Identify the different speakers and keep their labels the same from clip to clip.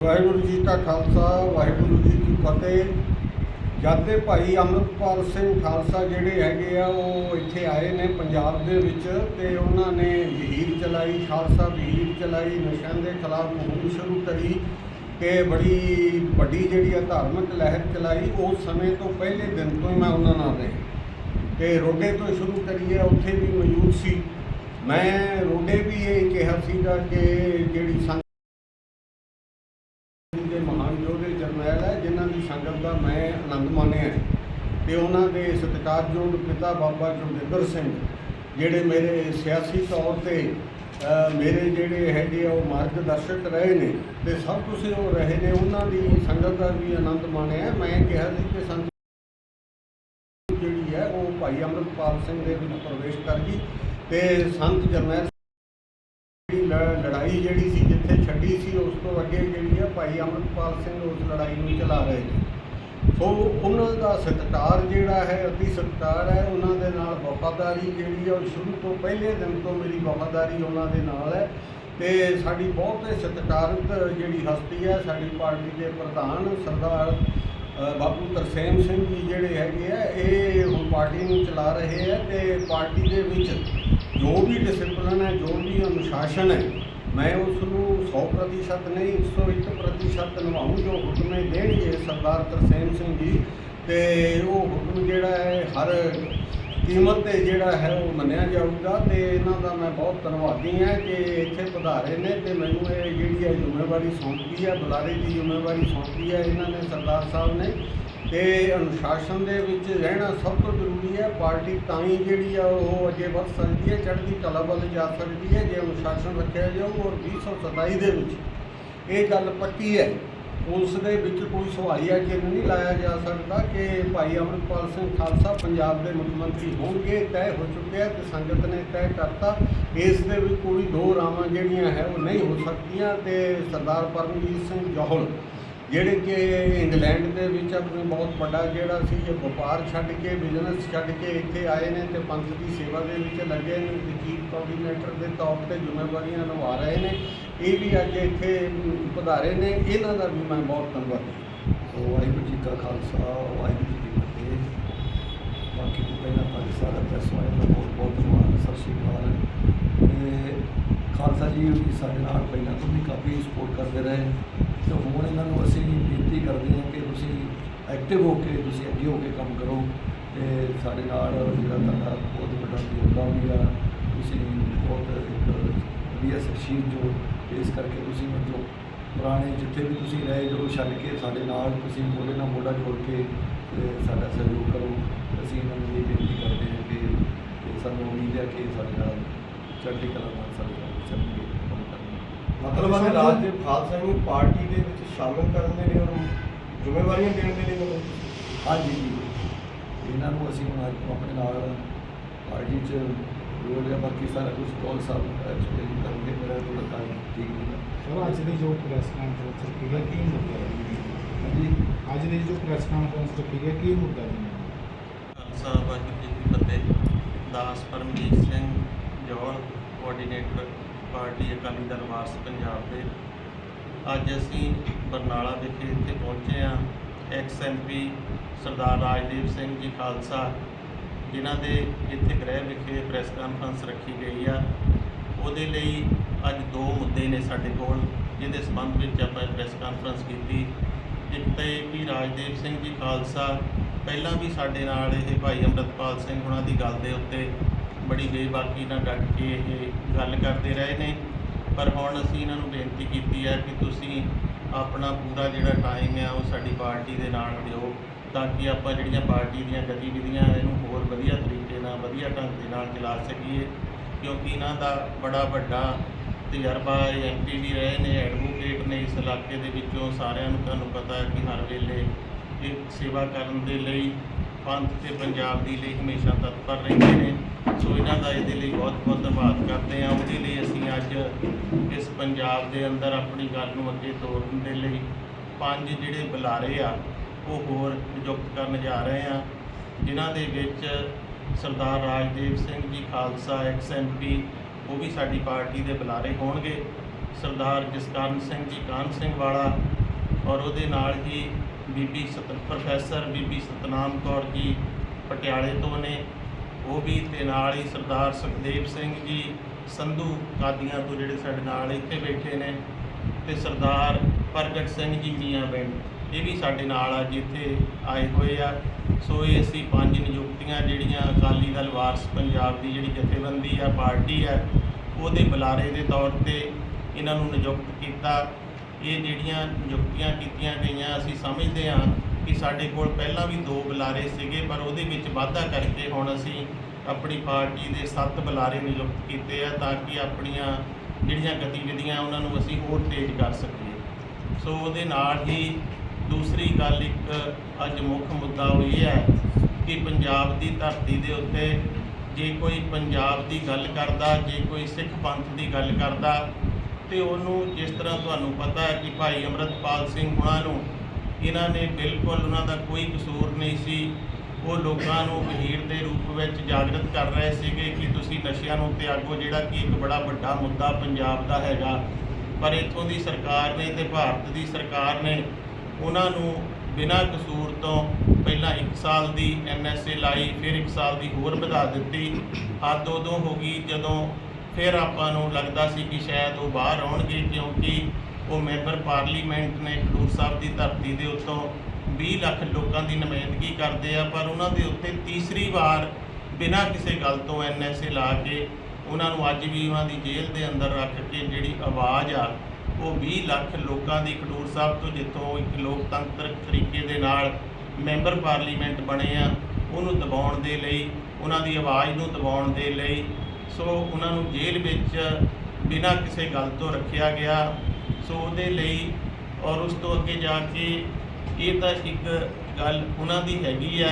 Speaker 1: ਵਾਹਿਗੁਰੂ ਜੀ ਕਾ ਖਾਲਸਾ, ਵਾਹਿਗੁਰੂ ਜੀ ਕੀ ਫਤਿਹ। ਜਦ ਭਾਈ ਅੰਮ੍ਰਿਤਪਾਲ ਸਿੰਘ ਖਾਲਸਾ ਜਿਹੜੇ ਹੈਗੇ ਆ, ਉਹ ਇੱਥੇ ਆਏ ਨੇ ਪੰਜਾਬ ਦੇ ਵਿੱਚ ਤੇ ਉਹਨਾਂ ਨੇ ਵਹੀਰ ਚਲਾਈ, ਖਾਲਸਾ ਵਹੀਰ ਚਲਾਈ, ਨਸ਼ਿਆਂ ਦੇ ਖਿਲਾਫ ਮੁਹਿੰਮ ਸ਼ੁਰੂ ਕਰੀ ਤੇ ਬੜੀ ਵੱਡੀ ਜਿਹੜੀ ਆ ਧਾਰਮਿਕ ਲਹਿਰ ਚਲਾਈ। ਉਸ ਸਮੇਂ ਤੋਂ ਪਹਿਲੇ ਦਿਨ ਤੋਂ ਹੀ ਮੈਂ ਉਹਨਾਂ ਨਾਲ ਰਿਹਾ। ਤੇ ਰੋਡੇ ਤੋਂ ਸ਼ੁਰੂ ਕਰੀਏ, ਉੱਥੇ ਵੀ ਮੌਜੂਦ ਸੀ। ਮੈਂ ਰੋਡੇ ਵੀ ਇਹ ਕਿਹਾ ਸੀਗਾ ਕਿ ਜਿਹੜੀ ਸੰਗਤ ਦੇ ਮਹਾਨ ਯੋਧੇ ਜਰਨੈਲ ਹੈ ਜਿਨ੍ਹਾਂ ਦੀ ਸੰਗਤ ਦਾ ਮੈਂ ਆਨੰਦ ਮਾਣਿਆ ਹੈ ਤੇ ਉਹਨਾਂ ਦੇ ਸਤਿਕਾਰਯੋਗ ਪਿਤਾ ਬਾਬਾ ਜੋਗਿੰਦਰ ਸਿੰਘ, ਜਿਹੜੇ ਮੇਰੇ ਸਿਆਸੀ ਤੌਰ ਤੇ ਮੇਰੇ ਜਿਹੜੇ ਹੈਗੇ ਆ ਉਹ ਮਾਰਗਦਰਸ਼ਕ ਰਹੇ ਨੇ ਤੇ ਸਭ ਕੁਝ ਉਹ ਰਹੇ ਨੇ, ਉਹਨਾਂ ਦੀ ਸੰਗਤ ਦਾ ਵੀ ਆਨੰਦ ਮਾਣਿਆ। ਮੈਂ ਕਿਹਾ ਸੀ ਕਿ ਸੰਤ ਜਿਹੜੀ ਹੈ, ਉਹ ਭਾਈ ਅੰਮ੍ਰਿਤਪਾਲ ਸਿੰਘ ਦੇ ਵਿੱਚ ਪ੍ਰਵੇਸ਼ ਕਰ ਗਈ ਤੇ ਸੰਤ ਜਰਨੈਲ ਜਿਹੜੀ ਲ- ਲੜਾਈ ਜਿਹੜੀ ਸੀ, ਜਿੱਥੇ ਛੱਡੀ ਸੀ, ਉਸ ਤੋਂ ਅੱਗੇ ਜਿਹੜੀ ਹੈ ਭਾਈ ਅੰਮ੍ਰਿਤਪਾਲ ਸਿੰਘ ਉਸ ਲੜਾਈ ਨੂੰ ਚਲਾ ਰਹੇ ਨੇ। ਸੋ ਉਹਨਾਂ ਦਾ ਸਤਿਕਾਰ ਜਿਹੜਾ ਹੈ ਅਤੀ ਸਤਿਕਾਰ ਹੈ ਉਹਨਾਂ ਦੇ ਨਾਲ ਵਫਾਦਾਰੀ ਜਿਹੜੀ ਹੈ ਉਹ ਸ਼ੁਰੂ ਤੋਂ ਪਹਿਲੇ ਦਿਨ ਤੋਂ ਮੇਰੀ ਵਫਾਦਾਰੀ ਉਹਨਾਂ ਦੇ ਨਾਲ ਹੈ। ਤੇ ਸਾਡੀ ਬਹੁਤ ਸਤਿਕਾਰਤ ਜਿਹੜੀ ਹਸਤੀ ਹੈ ਸਾਡੀ ਪਾਰਟੀ ਦੇ ਪ੍ਰਧਾਨ ਸਰਦਾਰ ਅ, ਬਾਬੂ ਤਰਸੇਮ ਸਿੰਘ ਜੀ ਜਿਹੜੇ ਹੈਗੇ ਆ ਇਹ ਹੁਣ ਪਾਰਟੀ ਨੂੰ ਚਲਾ ਰਹੇ ਆ ਤੇ ਪਾਰਟੀ ਦੇ ਵਿੱਚ ਜੋ ਵੀ ਡਿਸਪਲਨ ਹੈ ਜੋ ਵੀ ਅਨੁਸ਼ਾਸਨ ਹੈ ਮੈਂ ਉਸ ਨੂੰ 100% ਨਹੀਂ 101% ਨਿਭਾਉਂ ਜੋ ਹੁਕਮ ਇਹ ਦੇਣਗੇ ਸਰਦਾਰ ਤਰਸੇਮ ਸਿੰਘ ਜੀ। ਤੇ ਉਹ ਹੁਕਮ ਜਿਹੜਾ ਹੈ, ਹਰ ਕੀਮਤ ਤੇ ਜਿਹੜਾ ਹੈ, ਉਹ ਮੰਨਿਆ ਜਾਊਗਾ। ਤੇ ਇਹਨਾਂ ਦਾ ਮੈਂ ਬਹੁਤ ਧੰਨਵਾਦੀ ਹਾਂ ਕਿ ਇੱਥੇ ਪਧਾਰੇ ਨੇ ਤੇ ਮੈਨੂੰ ਇਹ ਜਿਹੜੀ ਹੈ ਜ਼ਿੰਮੇਵਾਰੀ ਸੌਂਪੀ ਹੈ ਬੁਲਾਰੇ ਦੀ ਜ਼ਿੰਮੇਵਾਰੀ ਸੌਂਪੀ ਹੈ ਇਹਨਾਂ ਨੇ, ਸਰਦਾਰ ਸਾਹਿਬ ਨੇ। ਤੇ ਅਨੁਸ਼ਾਸਨ ਦੇ ਵਿੱਚ ਰਹਿਣਾ ਸਭ ਤੋਂ ਜ਼ਰੂਰੀ ਹੈ। ਪਾਰਟੀ ਤਾਂ ਹੀ ਜਿਹੜੀ ਆ, ਉਹ ਅੱਗੇ ਵੱਧ ਸਕਦੀ ਹੈ, ਚੜ੍ਹਦੀ ਕਲਾ ਵੱਲ ਜਾ ਸਕਦੀ ਹੈ, ਜੇ ਅਨੁਸ਼ਾਸਨ ਰੱਖਿਆ ਜਾਊ ਔਰ 2027 ਦੇ ਵਿੱਚ। ਇਹ ਗੱਲ ਪੱਕੀ ਹੈ। ਉਸ ਦੇ ਵਿੱਚ ਕੋਈ ਸਵਾਲੀਆ ਚਿੰਨ੍ਹ ਨਹੀਂ ਲਾਇਆ ਜਾ ਸਕਦਾ ਕਿ ਭਾਈ ਅਮਰਪਾਲ ਸਿੰਘ ਖਾਲਸਾ ਪੰਜਾਬ ਦੇ ਮੁੱਖ ਮੰਤਰੀ ਹੋਣਗੇ, ਤੈਅ ਹੋ ਚੁੱਕਿਆ ਤੇ ਸੰਗਤ ਨੇ ਤੈਅ ਕਰਤਾ। ਇਸ ਦੇ ਵਿੱਚ ਕੋਈ ਦੋ ਰਾਵਾਂ ਜਿਹੜੀਆਂ ਹੈ, ਉਹ ਨਹੀਂ ਹੋ ਸਕਦੀਆਂ ਤੇ ਸਰਦਾਰ ਪਰਮਜੀਤ ਸਿੰਘ ਜੋਹਲ ਜਿਹੜੇ ਕਿ ਇੰਗਲੈਂਡ ਦੇ ਵਿੱਚ ਆਪਣੇ ਬਹੁਤ ਵੱਡਾ ਜਿਹੜਾ ਸੀ ਇਹ ਵਪਾਰ ਛੱਡ ਕੇ ਬਿਜ਼ਨਸ ਛੱਡ ਕੇ ਇੱਥੇ ਆਏ ਨੇ ਤੇ ਪੰਥ ਦੀ ਸੇਵਾ ਦੇ ਵਿੱਚ ਲੱਗੇ ਨੇ ਤੇ ਚੀਫ ਕੋਆਰਡੀਨੇਟਰ ਦੇ ਤੌਰ ਤੇ ਜ਼ਿੰਮੇਵਾਰੀਆਂ ਨਿਭਾ ਰਹੇ ਨੇ। ਇਹ ਵੀ ਅੱਜ ਇੱਥੇ ਅਮ, ਪਧਾਰੇ ਨੇ। ਇਹਨਾਂ ਦਾ ਵੀ ਮੈਂ ਬਹੁਤ ਧੰਨਵਾਦੀ
Speaker 2: ਵਾਹਿਗੁਰੂ ਜੀ ਕਾ ਖਾਲਸਾ ਵਾਹਿਗੁਰੂ ਜੀ ਕੀ ਫਤਿਹ। ਬਾਕੀ ਤੋਂ ਪਹਿਲਾਂ ਤੁਹਾਡੇ ਸਾਰਾ ਪ੍ਰੈਸ ਵਾਲਿਆਂ ਦਾ ਬਹੁਤ ਬਹੁਤ ਧੰਨਵਾਦ। ਸਤਿ ਸ਼੍ਰੀ ਅਕਾਲ। ਤੇ ਖਾਲਸਾ ਜੀ ਸਾਡੇ ਨਾਲ ਪਹਿਲਾਂ ਤੋਂ ਵੀ ਕਾਫੀ ਸਪੋਰਟ ਕਰਦੇ ਰਹੇ। ਤੇ ਹੁਣ ਇਹਨਾਂ ਨੂੰ ਅਸੀਂ ਬੇਨਤੀ ਕਰਦੇ ਹਾਂ ਕਿ ਤੁਸੀਂ ਐਕਟਿਵ ਹੋ ਕੇ, ਤੁਸੀਂ ਅੱਗੇ ਹੋ ਕੇ ਕੰਮ ਕਰੋ ਤੇ ਸਾਡੇ ਨਾਲ ਜਿਹੜਾ ਤੁਹਾਡਾ ਬਹੁਤ ਵੱਡਾ ਯੋਗਦਾਨ ਵੀ ਆ। ਤੁਸੀਂ ਬਹੁਤ ਇੱਕ ਵਧੀਆ ਸ਼ਖਸੀਅਤ ਜੋ ਇਸ ਕਰਕੇ ਤੁਸੀਂ ਜੋ ਪੁਰਾਣੇ ਜਿੱਥੇ ਵੀ ਤੁਸੀਂ ਰਹੇ, ਜੋ ਛੱਡ ਕੇ ਸਾਡੇ ਨਾਲ ਤੁਸੀਂ ਮੋਢੇ ਨਾਲ ਮੋਢਾ ਜੋੜ ਕੇ, ਤੇ ਸਾਡਾ ਸਹਿਯੋਗ ਕਰੋ। ਅਸੀਂ ਇਹਨਾਂ ਨੂੰ ਇਹ ਬੇਨਤੀ ਕਰਦੇ ਹਾਂ ਕਿ ਸਾਨੂੰ ਉਮੀਦ ਹੈ ਕਿ ਸਾਡੇ ਨਾਲ ਚੜ੍ਹਦੀ ਕਲਾ ਨਾਲ ਸਾਡੇ ਨਾਲ ਚੱਲਣਗੇ।
Speaker 3: ਮਤਲਬ ਹੈ ਕਿ ਰਾਜਦੇਵ ਖਾਲਸਾ ਨੂੰ ਪਾਰਟੀ ਦੇ ਵਿੱਚ ਸ਼ਾਮਲ ਕਰਨ ਦੇ ਲਈ ਉਹਨੂੰ ਜ਼ਿੰਮੇਵਾਰੀਆਂ ਦੇਣ ਦੇ ਲਈ
Speaker 2: ਹਾਂਜੀ ਜੀ। ਇਹਨਾਂ ਨੂੰ ਅਸੀਂ ਹੁਣ ਅੱਜ ਆਪਣੇ ਨਾਲ ਪਾਰਟੀ 'ਚ ਰੋਲ ਹੈ ਬਾਕੀ ਸਾਰਾ ਕੁਝ ਕੌਲ ਸਾਹਿਬ ਐਕਸਪਲੇਨ ਕਰਨਗੇ ਮੇਰਾ ਥੋੜਾ ਟਾਈਮ ਠੀਕ ਨਹੀਂ ਹੈ
Speaker 4: ਸਰ ਅੱਜ ਦੀ ਜੋ ਪ੍ਰੈਸ ਕਾਨਫਰੰਸ ਰੱਖੀ ਹੈ ਕੀ ਮੁੱਦਾ ਹੈ?
Speaker 2: ਹਾਂਜੀ।
Speaker 4: ਅੱਜ ਦੀ ਜੋ ਪ੍ਰੈਸ ਕਾਨਫਰੰਸ ਰੱਖੀ ਹੈ ਕੀ ਮੁੱਦਾ ਹੈ?
Speaker 5: ਖਾਲਸਾ ਵਾਹਿਗੁਰੂ ਜੀ ਕੀ ਫਤਿਹ। ਦਾਸ ਪਰਮਜੀਤ ਸਿੰਘ ਜੋਹਲ ਕੋਆਰਡੀਨੇਟਰ ਪਾਰਟੀ ਅਕਾਲੀ ਦਲ ਵਾਰਸ ਪੰਜਾਬ ਦੇ। ਅੱਜ ਅਸੀਂ ਬਰਨਾਲਾ ਵਿਖੇ ਇੱਥੇ ਪਹੁੰਚੇ ਹਾਂ। ਐਕਸ ਐਮਪੀ ਸਰਦਾਰ ਰਾਜਦੇਵ ਸਿੰਘ ਜੀ ਖਾਲਸਾ, ਜਿਨ੍ਹਾਂ ਦੇ ਇੱਥੇ ਗ੍ਰਹਿ ਵਿਖੇ ਪ੍ਰੈਸ ਕਾਨਫਰੰਸ ਰੱਖੀ ਗਈ ਆ। ਉਹਦੇ ਲਈ ਅੱਜ ਦੋ ਮੁੱਦੇ ਨੇ ਸਾਡੇ ਕੋਲ, ਜਿਹਦੇ ਸੰਬੰਧ ਵਿੱਚ ਆਪਾਂ ਪ੍ਰੈਸ ਕਾਨਫਰੰਸ ਕੀਤੀ। ਇੱਕ ਤਾਂ ਇਹ ਕਿ ਰਾਜਦੇਵ ਸਿੰਘ ਜੀ ਖਾਲਸਾ, ਪਹਿਲਾਂ ਵੀ ਸਾਡੇ ਨਾਲ ਇਹ ਭਾਈ ਅੰਮ੍ਰਿਤਪਾਲ ਸਿੰਘ ਉਹਨਾਂ ਦੀ ਗੱਲ ਦੇ ਉੱਤੇ ਬੜੀ ਬੇਬਾਕੀ ਨਾਲ ਡਟ ਕੇ ਇਹ ਗੱਲ ਕਰਦੇ ਰਹੇ ਨੇ, ਪਰ ਹੁਣ ਅਸੀਂ ਇਹਨਾਂ ਨੂੰ ਬੇਨਤੀ ਕੀਤੀ ਹੈ ਕਿ ਤੁਸੀਂ ਆਪਣਾ ਪੂਰਾ ਜਿਹੜਾ ਟਾਈਮ ਆ ਉਹ ਸਾਡੀ ਪਾਰਟੀ ਦੇ ਨਾਲ ਦਿਓ, ਤਾਂ ਕਿ ਆਪਾਂ ਜਿਹੜੀਆਂ ਪਾਰਟੀ ਦੀਆਂ ਗਤੀਵਿਧੀਆਂ ਇਹਨੂੰ ਹੋਰ ਵਧੀਆ ਤਰੀਕੇ ਨਾਲ, ਵਧੀਆ ਢੰਗ ਦੇ ਨਾਲ ਚਲਾ ਸਕੀਏ, ਕਿਉਂਕਿ ਇਹਨਾਂ ਦਾ ਬੜਾ ਵੱਡਾ ਤਜਰਬਾ ਐਮਪੀ ਵੀ ਰਹੇ ਨੇ ਐਡਵੋਕੇਟ ਨੇ ਇਸ ਇਲਾਕੇ ਦੇ ਵਿੱਚੋਂ, ਸਾਰਿਆਂ ਨੂੰ ਤੁਹਾਨੂੰ ਪਤਾ ਹੈ ਕਿ ਹਰ ਵੇਲੇ ਇਹ ਸੇਵਾ ਕਰਨ ਦੇ ਲਈ, ਪੰਥ ਤੇ ਪੰਜਾਬ ਦੀ ਲਈ ਹਮੇਸ਼ਾ ਤਤਪਰ ਰਹਿੰਦੇ ਨੇ। ਸੋ ਇਹਨਾਂ ਦਾ ਇਹਦੇ ਲਈ ਬਹੁਤ ਬਹੁਤ ਧੰਨਵਾਦ ਕਰਦੇ ਹਾਂ। ਉਹਦੇ ਲਈ ਅਸੀਂ ਅੱਜ ਇਸ ਪੰਜਾਬ ਦੇ ਅੰਦਰ ਆਪਣੀ ਗੱਲ ਨੂੰ ਅੱਗੇ ਤੋਰਨ ਦੇ ਲਈ ਪੰਜ ਜਿਹੜੇ ਬੁਲਾਰੇ ਆ, ਉਹ ਹੋਰ ਨਿਯੁਕਤ ਕਰਨ ਜਾ ਰਹੇ ਆ ਜਿਨ੍ਹਾਂ ਦੇ ਵਿੱਚ ਸਰਦਾਰ ਰਾਜਦੇਵ ਸਿੰਘ ਜੀ, ਖਾਲਸਾ ਐਕਸ ਐਮਪੀ ਉਹ ਵੀ ਸਾਡੀ ਪਾਰਟੀ ਦੇ ਬੁਲਾਰੇ ਹੋਣਗੇ। ਸਰਦਾਰ ਜਸਕਰਨ ਸਿੰਘ ਜੀ ਕਾਨ ਸਿੰਘ ਵਾਲਾ ਔਰ ਉਹਦੇ ਨਾਲ ਹੀ ਬੀਬੀ ਸਤ ਪ੍ਰੋਫੈਸਰ, ਬੀਬੀ ਸਤਨਾਮ ਕੌਰ ਜੀ, ਪਟਿਆਲੇ ਤੋਂ ਨੇ। ਉਹ ਵੀ ਤੇ ਨਾਲ ਹੀ ਸਰਦਾਰ ਸੁਖਦੇਵ ਸਿੰਘ ਜੀ ਸੰਧੂ ਕਾਦੀਆਂ ਤੋਂ ਜਿਹੜੇ ਸਾਡੇ ਨਾਲ ਇੱਥੇ ਬੈਠੇ ਨੇ ਤੇ ਸਰਦਾਰ ਪ੍ਰਗਟ ਸਿੰਘ ਜੀ ਮੀਆਂ ਪਿੰਡ ਇਹ ਵੀ ਸਾਡੇ ਨਾਲ ਅੱਜ ਇੱਥੇ ਆਏ ਹੋਏ ਆ। ਸੋ ਇਹ ਅਸੀਂ ਪੰਜ ਨਿਯੁਕਤੀਆਂ ਜਿਹੜੀਆਂ ਅਕਾਲੀ ਦਲ ਵਾਰਸ ਪੰਜਾਬ ਦੀ ਜਿਹੜੀ ਜਥੇਬੰਦੀ ਆ, ਪਾਰਟੀ ਆ, ਉਹਦੇ ਬੁਲਾਰੇ ਦੇ ਤੌਰ ਤੇ ਇਹਨਾਂ ਨੂੰ ਨਿਯੁਕਤ ਕੀਤਾ। ਇਹ ਜਿਹੜੀਆਂ ਨਿਯੁਕਤੀਆਂ ਕੀਤੀਆਂ ਗਈਆਂ, ਅਸੀਂ ਸਮਝਦੇ ਹਾਂ ਕਿ ਸਾਡੇ ਕੋਲ ਪਹਿਲਾਂ ਵੀ ਦੋ ਬੁਲਾਰੇ ਸੀਗੇ, ਪਰ ਉਹਦੇ ਵਿੱਚ ਵਾਧਾ ਕਰਕੇ ਹੁਣ ਅਸੀਂ ਆਪਣੀ ਪਾਰਟੀ ਦੇ ਸੱਤ ਬੁਲਾਰੇ ਨਿਯੁਕਤ ਕੀਤੇ ਆ ਤਾਂ ਕਿ ਆਪਣੀਆਂ ਜਿਹੜੀਆਂ ਗਤੀਵਿਧੀਆਂ ਉਹਨਾਂ ਨੂੰ ਅਸੀਂ ਹੋਰ ਤੇਜ਼ ਕਰ ਸਕੀਏ। ਸੋ ਉਹਦੇ ਨਾਲ ਹੀ ਦੂਸਰੀ ਗੱਲ ਇੱਕ ਅੱਜ ਮੁੱਖ ਮੁੱਦਾ ਉਹ ਇਹ ਹੈ ਕਿ ਪੰਜਾਬ ਦੀ ਧਰਤੀ ਦੇ ਉੱਤੇ ਜੇ ਕੋਈ ਪੰਜਾਬ ਦੀ ਗੱਲ ਕਰਦਾ, ਜੇ ਕੋਈ ਸਿੱਖ ਪੰਥ ਦੀ ਗੱਲ ਕਰਦਾ, ਤੇ ਉਹਨੂੰ ਜਿਸ ਤਰ੍ਹਾਂ ਤੁਹਾਨੂੰ ਪਤਾ ਹੈ ਕਿ ਭਾਈ ਅਮਰਤਪਾਲ ਸਿੰਘ ਹੁਣਾਂ ਨੂੰ ਇਹਨਾਂ ਨੇ ਬਿਲਕੁਲ ਉਹਨਾਂ ਦਾ ਕੋਈ ਕਸੂਰ ਨਹੀਂ ਸੀ। ਉਹ ਲੋਕਾਂ ਨੂੰ ਵਹੀਰ ਦੇ ਰੂਪ ਵਿੱਚ ਜਾਗਰਤ ਕਰ ਰਹੇ ਸੀਗੇ ਕਿ ਤੁਸੀਂ ਨਸ਼ਿਆਂ ਨੂੰ ਤਿਆਗੋ ਜਿਹੜਾ ਕਿ ਇੱਕ ਬੜਾ ਵੱਡਾ ਮੁੱਦਾ ਪੰਜਾਬ ਦਾ ਹੈਗਾ। ਪਰ ਇੱਥੋਂ ਦੀ ਸਰਕਾਰ ਨੇ ਤੇ ਭਾਰਤ ਦੀ ਸਰਕਾਰ ਨੇ ਉਹਨਾਂ ਨੂੰ ਬਿਨਾਂ ਕਸੂਰ ਤੋਂ ਪਹਿਲਾਂ 1 ਸਾਲ ਦੀ ਐਨਐਸਏ ਲਾਈ, ਫਿਰ 1 ਸਾਲ ਦੀ ਹੋਰ ਵਧਾ ਦਿੱਤੀ। ਹੱਦ ਉਦੋਂ ਹੋ ਗਈ ਜਦੋਂ ਫਿਰ ਆਪਾਂ ਨੂੰ ਲੱਗਦਾ ਸੀ ਕਿ ਸ਼ਾਇਦ ਉਹ ਬਾਹਰ ਆਉਣਗੇ, ਕਿਉਂਕਿ ਉਹ ਮੈਂਬਰ ਪਾਰਲੀਮੈਂਟ ਨੇ ਖਡੂਰ ਸਾਹਿਬ ਦੀ ਧਰਤੀ ਦੇ ਉੱਤੋਂ 20 ਲੱਖ ਲੋਕਾਂ ਦੀ ਨੁਮਾਇੰਦਗੀ ਕਰਦੇ ਆ, ਪਰ ਉਹਨਾਂ ਦੇ ਉੱਤੇ ਤੀਸਰੀ ਵਾਰ ਬਿਨਾਂ ਕਿਸੇ ਗੱਲ ਤੋਂ ਐਨਐਸਏ ਲਾ ਕੇ ਉਹਨਾਂ ਨੂੰ ਅੱਜ ਵੀ ਉਹਨਾਂ ਦੀ ਜੇਲ੍ਹ ਦੇ ਅੰਦਰ ਰੱਖ ਕੇ ਜਿਹੜੀ ਆਵਾਜ਼ ਆ, ਉਹ 20 ਲੱਖ ਲੋਕਾਂ ਦੀ ਖਡੂਰ ਸਾਹਿਬ ਤੋਂ ਜਿੱਥੋਂ ਇੱਕ ਲੋਕਤੰਤਰਕ ਤਰੀਕੇ ਦੇ ਨਾਲ ਮੈਂਬਰ ਪਾਰਲੀਮੈਂਟ ਬਣੇ ਆ, ਉਹਨੂੰ ਦਬਾਉਣ ਦੇ ਲਈ, ਉਹਨਾਂ ਦੀ ਆਵਾਜ਼ ਨੂੰ ਦਬਾਉਣ ਦੇ ਲਈ, ਸੋ ਉਹਨਾਂ ਨੂੰ ਜੇਲ੍ਹ ਵਿੱਚ ਬਿਨਾਂ ਕਿਸੇ ਗੱਲ ਤੋਂ ਰੱਖਿਆ ਗਿਆ। ਸੋ ਉਹਦੇ ਲਈ ਔਰ ਉਸ ਤੋਂ ਅੱਗੇ ਜਾ ਕੇ ਇਹ ਤਾਂ ਇੱਕ ਗੱਲ ਉਹਨਾਂ ਦੀ ਹੈਗੀ ਆ।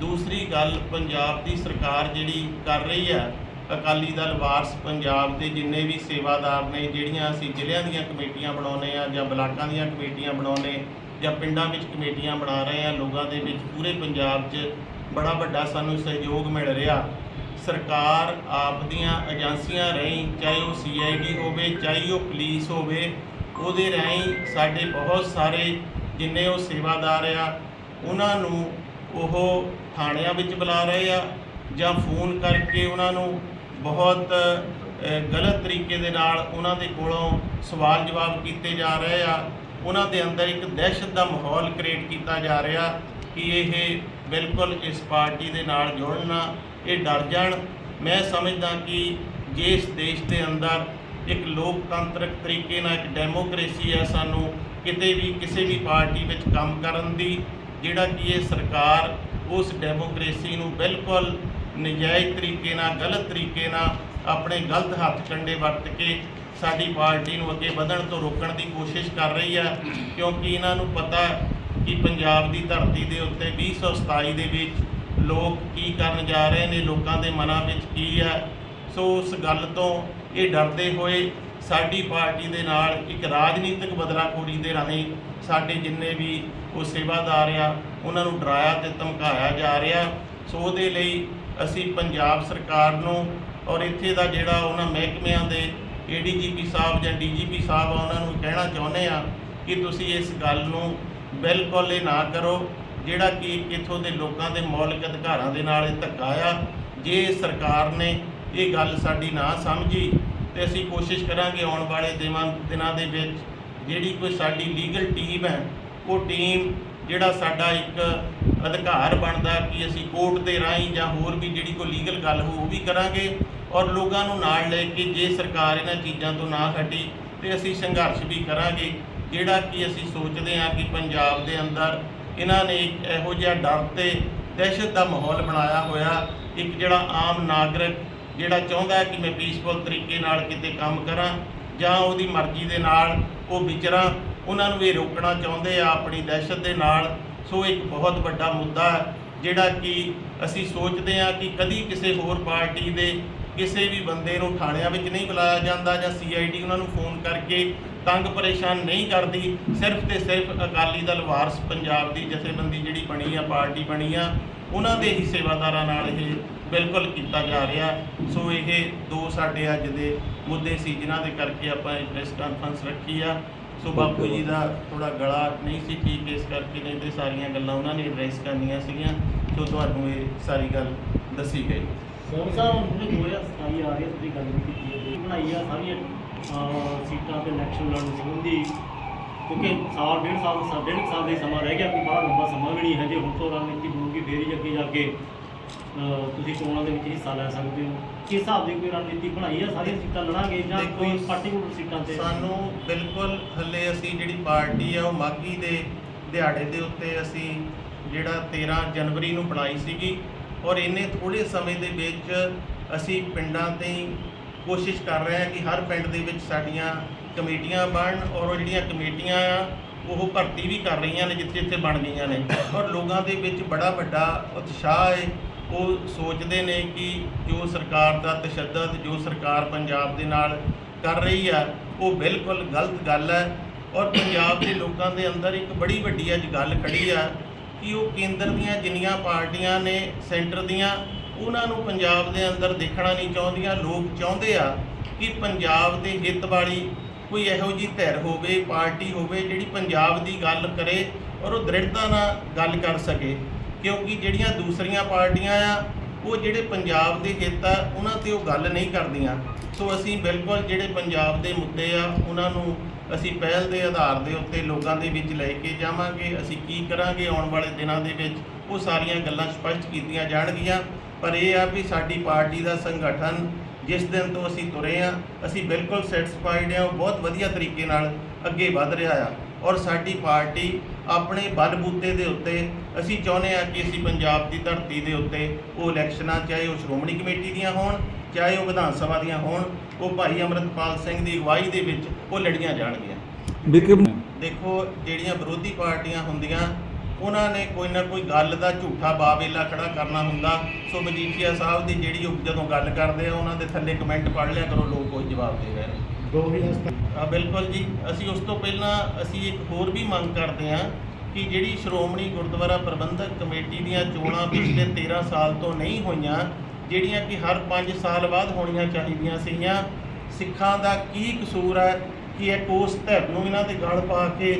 Speaker 5: ਦੂਸਰੀ ਗੱਲ, ਪੰਜਾਬ ਦੀ ਸਰਕਾਰ ਜਿਹੜੀ ਕਰ ਰਹੀ ਆ, ਅਕਾਲੀ ਦਲ ਵਾਰਸ ਪੰਜਾਬ ਦੇ ਜਿੰਨੇ ਵੀ ਸੇਵਾਦਾਰ ਨੇ, ਜਿਹੜੀਆਂ ਅਸੀਂ ਜ਼ਿਲ੍ਹਿਆਂ ਦੀਆਂ ਕਮੇਟੀਆਂ ਬਣਾਉਨੇ ਆ ਜਾਂ ਬਲਾਕਾਂ ਦੀਆਂ ਕਮੇਟੀਆਂ ਬਣਾਉਨੇ ਜਾਂ ਪਿੰਡਾਂ ਵਿੱਚ ਕਮੇਟੀਆਂ ਬਣਾ ਰਹੇ ਆ, ਲੋਕਾਂ ਦੇ ਵਿੱਚ ਪੂਰੇ ਪੰਜਾਬ 'ਚ ਬੜਾ ਵੱਡਾ ਸਾਨੂੰ ਸਹਿਯੋਗ ਮਿਲ ਰਿਹਾ। ਸਰਕਾਰ ਆਪ ਦੀਆਂ ਏਜੰਸੀਆਂ ਰਹੀ, ਚਾਹੇ ਉਹ ਸੀਆਈਡੀ ਹੋਵੇ, ਚਾਹੇ ਉਹ ਪੁਲਿਸ ਹੋਵੇ ਉਹਦੇ ਰਾਹੀਂ ਸਾਡੇ ਬਹੁਤ ਸਾਰੇ ਜਿੰਨੇ ਉਹ ਸੇਵਾਦਾਰ ਆ, ਉਹਨਾਂ ਨੂੰ ਉਹ ਥਾਣਿਆਂ ਵਿੱਚ ਬੁਲਾ ਰਹੇ ਆ ਜਾਂ ਫੋਨ ਕਰਕੇ ਉਹਨਾਂ ਨੂੰ ਬਹੁਤ ਗਲਤ ਤਰੀਕੇ ਦੇ ਨਾਲ ਉਹਨਾਂ ਦੇ ਕੋਲੋਂ ਸਵਾਲ ਜਵਾਬ ਕੀਤੇ ਜਾ ਰਹੇ ਆ। ਉਹਨਾਂ ਦੇ ਅੰਦਰ ਇੱਕ ਦਹਿਸ਼ਤ ਦਾ ਮਾਹੌਲ ਕ੍ਰੀਏਟ ਕੀਤਾ ਜਾ ਰਿਹਾ ਕਿ ਇਹ ਬਿਲਕੁਲ ਇਸ ਪਾਰਟੀ ਦੇ ਨਾਲ ਜੁੜਨਾ ਇਹ ਡਰ ਜਾਣ। ਮੈਂ ਸਮਝਦਾ ਕਿ ਜੇ ਇਸ ਦੇਸ਼ ਦੇ ਅੰਦਰ ਇੱਕ ਲੋਕਤੰਤਰਕ ਤਰੀਕੇ ਨਾਲ ਇੱਕ ਡੈਮੋਕ੍ਰੇਸੀ ਹੈ ਸਾਨੂੰ ਕਿਤੇ ਵੀ, ਕਿਸੇ ਵੀ ਪਾਰਟੀ ਵਿੱਚ ਕੰਮ ਕਰਨ ਦੀ, ਜਿਹੜਾ ਕਿ ਇਹ ਸਰਕਾਰ ਉਸ ਡੈਮੋਕ੍ਰੇਸੀ ਨੂੰ ਬਿਲਕੁਲ ਨਜਾਇਜ਼ ਤਰੀਕੇ ਨਾਲ, ਗਲਤ ਤਰੀਕੇ ਨਾਲ ਆਪਣੇ ਗਲਤ ਹੱਥ ਕੰਡੇ ਵਰਤ ਕੇ ਸਾਡੀ ਪਾਰਟੀ ਨੂੰ ਅੱਗੇ ਵਧਣ ਤੋਂ ਰੋਕਣ ਦੀ ਕੋਸ਼ਿਸ਼ ਕਰ ਰਹੀ ਹੈ। ਕਿਉਂਕਿ ਇਹਨਾਂ ਨੂੰ ਪਤਾ ਕਿ ਪੰਜਾਬ ਦੀ ਧਰਤੀ ਦੇ ਉੱਤੇ 2027 ਦੇ ਵਿੱਚ ਲੋਕ ਕੀ ਕਰਨ ਜਾ ਰਹੇ ਨੇ, ਲੋਕਾਂ ਦੇ ਮਨਾਂ ਵਿੱਚ ਕੀ ਹੈ। ਸੋ ਉਸ ਗੱਲ ਤੋਂ ਇਹ ਡਰਦੇ ਹੋਏ ਸਾਡੀ ਪਾਰਟੀ ਦੇ ਨਾਲ ਇੱਕ ਰਾਜਨੀਤਿਕ ਬਦਲਾਖੋਰੀ ਦੇ ਰਾਹੀਂ ਸਾਡੇ ਜਿੰਨੇ ਵੀ ਉਹ ਸੇਵਾਦਾਰ ਆ, ਉਹਨਾਂ ਨੂੰ ਡਰਾਇਆ ਤੇ ਧਮਕਾਇਆ ਜਾ ਰਿਹਾ। ਸੋ ਉਹਦੇ ਲਈ ਅਸੀਂ ਪੰਜਾਬ ਸਰਕਾਰ ਨੂੰ ਔਰ ਇੱਥੇ ਦਾ ਜਿਹੜਾ ਉਹਨਾਂ ਮਹਿਕਮਿਆਂ ਦੇ ਏਡੀਜੀਪੀ ਸਾਹਿਬ ਜਾਂ ਡੀਜੀਪੀ ਸਾਹਿਬ ਆ, ਉਹਨਾਂ ਨੂੰ ਕਹਿਣਾ ਚਾਹੁੰਦੇ ਆ ਕਿ ਤੁਸੀਂ ਇਸ ਗੱਲ ਨੂੰ ਬਿਲਕੁਲ ਇਹ ਨਾ ਕਰੋ, ਜਿਹੜਾ ਕਿ ਇੱਥੋਂ ਦੇ ਲੋਕਾਂ ਦੇ ਮੌਲਿਕ ਅਧਿਕਾਰਾਂ ਦੇ ਨਾਲ ਇਹ ਧੱਕਾ ਆ। ਜੇ ਸਰਕਾਰ ਨੇ ਇਹ ਗੱਲ ਸਾਡੀ ਨਾ ਸਮਝੀ ਤੇ ਅਸੀਂ ਕੋਸ਼ਿਸ਼ ਕਰਾਂਗੇ ਆਉਣ ਵਾਲੇ ਦਿਨਾਂ ਦਿਨਾਂ ਦੇ ਵਿੱਚ ਜਿਹੜੀ ਕੋਈ ਸਾਡੀ ਲੀਗਲ ਟੀਮ ਹੈ, ਉਹ ਟੀਮ ਜਿਹੜਾ ਸਾਡਾ ਇੱਕ ਅਧਿਕਾਰ ਬਣਦਾ ਕਿ ਅਸੀਂ ਕੋਰਟ ਦੇ ਰਾਹੀਂ ਜਾਂ ਹੋਰ ਵੀ ਜਿਹੜੀ ਕੋਈ ਲੀਗਲ ਗੱਲ ਹੋ ਉਹ ਵੀ ਕਰਾਂਗੇ ਔਰ ਲੋਕਾਂ ਨੂੰ ਨਾਲ ਲੈ ਕੇ ਜੇ ਸਰਕਾਰ ਇਹਨਾਂ ਚੀਜ਼ਾਂ ਤੋਂ ਨਾ ਹਟੀ ਤੇ ਅਸੀਂ ਸੰਘਰਸ਼ ਵੀ ਕਰਾਂਗੇ, ਜਿਹੜਾ ਕਿ ਅਸੀਂ ਸੋਚਦੇ ਹਾਂ ਕਿ ਪੰਜਾਬ ਦੇ ਅੰਦਰ ਇਹਨਾਂ ਨੇ ਇੱਕ ਇਹੋ ਜਿਹਾ ਡਰ ਤੇ ਦਹਿਸ਼ਤ ਦਾ ਮਾਹੌਲ ਬਣਾਇਆ ਹੋਇਆ, ਇੱਕ ਜਿਹੜਾ ਆਮ ਨਾਗਰਿਕ ਜਿਹੜਾ ਚਾਹੁੰਦਾ ਕਿ ਮੈਂ ਪੀਸਫੁਲ ਤਰੀਕੇ ਨਾਲ ਕਿਤੇ ਕੰਮ ਕਰਾਂ ਜਾਂ ਉਹਦੀ ਮਰਜ਼ੀ ਦੇ ਨਾਲ ਉਹ ਵਿਚਰਾਂ, ਉਹਨਾਂ ਨੂੰ ਇਹ ਰੋਕਣਾ ਚਾਹੁੰਦੇ ਆ ਆਪਣੀ ਦਹਿਸ਼ਤ ਦੇ ਨਾਲ। ਸੋ ਇੱਕ ਬਹੁਤ ਵੱਡਾ ਮੁੱਦਾ ਹੈ, ਜਿਹੜਾ ਕਿ ਅਸੀਂ ਸੋਚਦੇ ਹਾਂ ਕਿ ਕਦੀ ਕਿਸੇ ਹੋਰ ਪਾਰਟੀ ਦੇ ਕਿਸੇ ਵੀ ਬੰਦੇ ਨੂੰ ਥਾਣਿਆਂ ਵਿੱਚ ਨਹੀਂ ਬੁਲਾਇਆ ਜਾਂਦਾ ਜਾਂ ਸੀਆਈਡੀ ਉਹਨਾਂ ਨੂੰ ਫੋਨ ਕਰਕੇ ਤੰਗ ਪਰੇਸ਼ਾਨ ਨਹੀਂ ਕਰਦੀ। ਸਿਰਫ ਤੇ ਸਿਰਫ ਅਕਾਲੀ ਦਲ ਵਾਰਸ ਪੰਜਾਬ ਦੀ ਜਥੇਬੰਦੀ ਜਿਹੜੀ ਬਣੀ ਆ, ਪਾਰਟੀ ਬਣੀ ਆ, ਉਹਨਾਂ ਦੇ ਹੀ ਸੇਵਾਦਾਰਾਂ ਨਾਲ ਇਹ ਬਿਲਕੁਲ ਕੀਤਾ ਜਾ ਰਿਹਾ। ਸੋ ਇਹ ਦੋ ਸਾਡੇ ਅੱਜ ਦੇ ਮੁੱਦੇ ਸੀ ਜਿਨ੍ਹਾਂ ਦੇ ਕਰਕੇ ਆਪਾਂ ਇਹ ਪ੍ਰੈਸ ਕਾਨਫਰੰਸ ਰੱਖੀ ਆ। ਸੋ ਬਾਪੂ ਜੀ ਦਾ ਥੋੜਾ ਗਲਾ ਨਹੀਂ ਸੀ ਠੀਕ ਇਸ ਕਰਕੇ ਨਹੀਂ ਤੇ ਸਾਰੀਆਂ ਗੱਲਾਂ ਉਹਨਾਂ ਨੇ ਐਡਰੈਸ ਕਰਨੀਆਂ ਸੀਗੀਆਂ। ਸੋ ਤੁਹਾਨੂੰ ਇਹ ਸਾਰੀ ਗੱਲ ਦੱਸੀ ਗਈ।
Speaker 6: ਸੋਨ ਸਾਹਿਬ ਜਿਹੜੇ 2027 ਆ ਰਿਹਾ ਤੁਸੀਂ ਗੱਲ ਵੀ ਕੀਤੀ ਹੈ। ਬਣਾਈ ਆ ਸਾਰੀਆਂ ਸੀਟਾਂ ਤੇ ਇਲੈਕਸ਼ਨ ਲੜਨ ਸੰਬੰਧੀ। ਕਿਉਂਕਿ ਸਾਲ ਡੇਢ ਸਾਲ ਡੇਢ ਸਾਲ ਦਾ ਹੀ ਸਮਾਂ ਰਹਿ ਗਿਆ ਕੋਈ ਬੜਾ ਲੰਬਾ ਸਮਾਂ ਵੀ ਨਹੀਂ ਹੈ ਜੇ ਹੁਣ ਤੋਂ ਰਣਨੀਤੀ ਬਣੂਗੀ ਫੇਰ ਹੀ ਅੱਗੇ ਜਾ ਕੇ ਅਹ, ਤੁਸੀਂ ਚੋਣਾਂ ਦੇ ਵਿੱਚ ਹਿੱਸਾ ਲੈ ਸਕਦੇ ਹੋ। ਕਿਸ ਹਿਸਾਬ ਦੀ ਕੋਈ ਰਣਨੀਤੀ ਬਣਾਈ ਆ? ਸਾਰੀਆਂ ਸੀਟਾਂ ਲੜਾਂਗੇ ਜਾਂ
Speaker 5: ਦੇਖੋ,
Speaker 6: ਕੋਈ ਪਾਰਟੀਕੂਲਰ ਸੀਟਾਂ ਤੇ?
Speaker 5: ਸਾਨੂੰ ਬਿਲਕੁਲ ਹੱਲੇ ਅਸੀਂ ਜਿਹੜੀ ਪਾਰਟੀ ਆ ਉਹ ਮਾਗੀ ਦੇ ਦਿਹਾੜੇ ਦੇ ਉੱਤੇ ਅਸੀਂ ਜਿਹੜਾ 13 ਜਨਵਰੀ ਨੂੰ ਬਣਾਈ ਸੀਗੀ ਔਰ ਇੰਨੇ ਥੋੜੇ ਸਮੇਂ ਦੇ ਵਿੱਚ ਅਸੀਂ ਪਿੰਡਾਂ ਤੇ ਹੀ ਕੋਸ਼ਿਸ਼ ਕਰ ਰਹੇ ਹਾਂ ਕਿ ਹਰ ਪਿੰਡ ਦੇ ਵਿੱਚ ਸਾਡੀਆਂ ਕਮੇਟੀਆਂ ਬਣਨ ਔਰ ਉਹ ਜਿਹੜੀਆਂ ਕਮੇਟੀਆਂ ਆ ਉਹ ਭਰਤੀ ਵੀ ਕਰ ਰਹੀਆਂ ਨੇ ਜਿੱਥੇ ਜਿੱਥੇ ਬਣ ਗਈਆਂ ਨੇ। ਔਰ ਲੋਕਾਂ ਦੇ ਵਿੱਚ ਬੜਾ ਵੱਡਾ ਉਤਸ਼ਾਹ ਹੈ ਉਹ ਸੋਚਦੇ ਨੇ ਕਿ ਜੋ ਸਰਕਾਰ ਦਾ ਤਸ਼ੱਦਦ, ਜੋ ਸਰਕਾਰ ਪੰਜਾਬ ਦੇ ਨਾਲ ਕਰ ਰਹੀ ਆ, ਉਹ ਬਿਲਕੁਲ ਗਲਤ ਗੱਲ ਹੈ। ਔਰ ਪੰਜਾਬ ਦੇ ਲੋਕਾਂ ਦੇ ਅੰਦਰ ਇੱਕ ਬੜੀ ਵੱਡੀ ਅੱਜ ਗੱਲ ਖੜੀ ਆ ਕਿ ਉਹ ਕੇਂਦਰ ਦੀਆਂ ਜਿੰਨੀਆਂ ਪਾਰਟੀਆਂ ਨੇ, ਸੈਂਟਰ ਦੀਆਂ, ਉਹਨਾਂ ਨੂੰ ਪੰਜਾਬ ਦੇ ਅੰਦਰ ਦੇਖਣਾ ਨਹੀਂ ਚਾਹੁੰਦੀਆਂ। ਲੋਕ ਚਾਹੁੰਦੇ ਆ ਕਿ ਪੰਜਾਬ ਦੇ ਹਿੱਤ ਵਾਲੀ ਕੋਈ ਇਹੋ ਜਿਹੀ ਧਿਰ ਹੋਵੇ, ਪਾਰਟੀ ਹੋਵੇ ਜਿਹੜੀ ਪੰਜਾਬ ਦੀ ਗੱਲ ਕਰੇ ਔਰ ਉਹ ਦ੍ਰਿੜਤਾ ਨਾਲ ਗੱਲ ਕਰ ਸਕੇ। ਕਿਉਂਕਿ ਜਿਹੜੀਆਂ ਦੂਸਰੀਆਂ ਪਾਰਟੀਆਂ ਆ, ਉਹ ਜਿਹੜੇ ਪੰਜਾਬ ਦੇ ਹਿੱਤ ਆ, ਉਹਨਾਂ ਤੇ ਉਹ ਗੱਲ ਨਹੀਂ ਕਰਦੀਆਂ। ਸੋ ਅਸੀਂ ਬਿਲਕੁਲ ਜਿਹੜੇ ਪੰਜਾਬ ਦੇ ਮੁੱਦੇ ਆ, ਉਹਨਾਂ ਨੂੰ ਅਸੀਂ ਪਹਿਲ ਦੇ ਆਧਾਰ ਦੇ ਉੱਤੇ ਲੋਕਾਂ ਦੇ ਵਿੱਚ ਲੈ ਕੇ ਜਾਵਾਂਗੇ। ਅਸੀਂ ਕੀ ਕਰਾਂਗੇ ਆਉਣ ਵਾਲੇ ਦਿਨਾਂ ਦੇ ਵਿੱਚ? ਉਹ ਸਾਰੀਆਂ ਗੱਲਾਂ ਸਪਸ਼ਟ ਕੀਤੀਆਂ ਜਾਣਗੀਆਂ। ਪਰ ਇਹ ਆ ਵੀ ਸਾਡੀ ਪਾਰਟੀ ਦਾ ਸੰਗਠਨ ਜਿਸ ਦਿਨ ਤੋਂ ਅਸੀਂ ਤੁਰੇ ਆ, ਅਸੀਂ ਬਿਲਕੁਲ ਸੈਟੀਸਫਾਈਡ ਆ, ਉਹ ਬਹੁਤ ਵਧੀਆ ਤਰੀਕੇ ਨਾਲ ਅੱਗੇ ਵਧ ਰਿਹਾ ਆ। ਔਰ ਸਾਡੀ ਪਾਰਟੀ ਆਪਣੇ ਬਲਬੂਤੇ ਦੇ ਉੱਤੇ ਅਸੀਂ ਚਾਹੁੰਦੇ ਆ ਕਿ ਅਸੀਂ ਪੰਜਾਬ ਦੀ ਧਰਤੀ ਦੇ ਉੱਤੇ ਉਹ ਇਲੈਕਸ਼ਨਾਂ ਚਾਹੇ ਉਹ ਸ਼੍ਰੋਮਣੀ ਕਮੇਟੀ ਦੀਆਂ ਹੋਣ ਚਾਹੇ ਉਹ ਵਿਧਾਨ ਸਭਾ ਦੀਆਂ ਹੋਣ ਉਹ ਭਾਈ ਅਮਰਤਪਾਲ ਸਿੰਘ ਦੀ ਅਗਵਾਈ ਦੇ ਵਿੱਚ ਉਹ ਲੜੀਆਂ ਜਾਣਗੀਆਂ। ਦੇਖੋ ਜਿਹੜੀਆਂ ਵਿਰੋਧੀ ਪਾਰਟੀਆਂ ਹੁੰਦੀਆਂ ਉਹਨਾਂ ਨੇ ਕੋਈ ਨਾ ਕੋਈ ਗੱਲ ਦਾ ਝੂਠਾ ਬਾਵੇਲਾ ਖੜਾ ਕਰਨਾ ਹੁੰਦਾ। ਸੋ ਮਜੀਠੀਆ ਸਾਹਿਬ ਦੀ ਜਿਹੜੀ ਉਹ ਜਦੋਂ ਗੱਲ ਕਰਦੇ ਆ ਉਹਨਾਂ ਦੇ ਥੱਲੇ ਕਮੈਂਟ ਪੜ੍ਹ ਲਿਆ ਕਰੋ ਲੋਕ ਕੋਈ ਜਵਾਬ ਦੇ ਰਹੇ ਨੇ।
Speaker 4: 2027
Speaker 5: ਆ ਬਿਲਕੁਲ ਜੀ। ਅਸੀਂ ਉਸ ਤੋਂ ਪਹਿਲਾਂ ਅਸੀਂ ਇੱਕ ਹੋਰ ਵੀ ਮੰਗ ਕਰਦੇ ਹਾਂ ਕਿ ਜਿਹੜੀ ਸ਼੍ਰੋਮਣੀ ਗੁਰਦੁਆਰਾ ਪ੍ਰਬੰਧਕ ਕਮੇਟੀ ਦੀਆਂ ਚੋਣਾਂ ਪਿਛਲੇ 13 ਸਾਲ ਤੋਂ ਨਹੀਂ ਹੋਈਆਂ, ਜਿਹੜੀਆਂ ਕਿ ਹਰ 5 ਸਾਲ ਬਾਅਦ ਹੋਣੀਆਂ ਚਾਹੀਦੀਆਂ ਸੀਗੀਆਂ, ਸਿੱਖਾਂ ਦਾ ਕੀ ਕਸੂਰ ਹੈ ਕਿ ਇੱਕ ਉਸ ਧਿਰ ਨੂੰ ਇਹਨਾਂ ਦੇ ਗਲ ਪਾ ਕੇ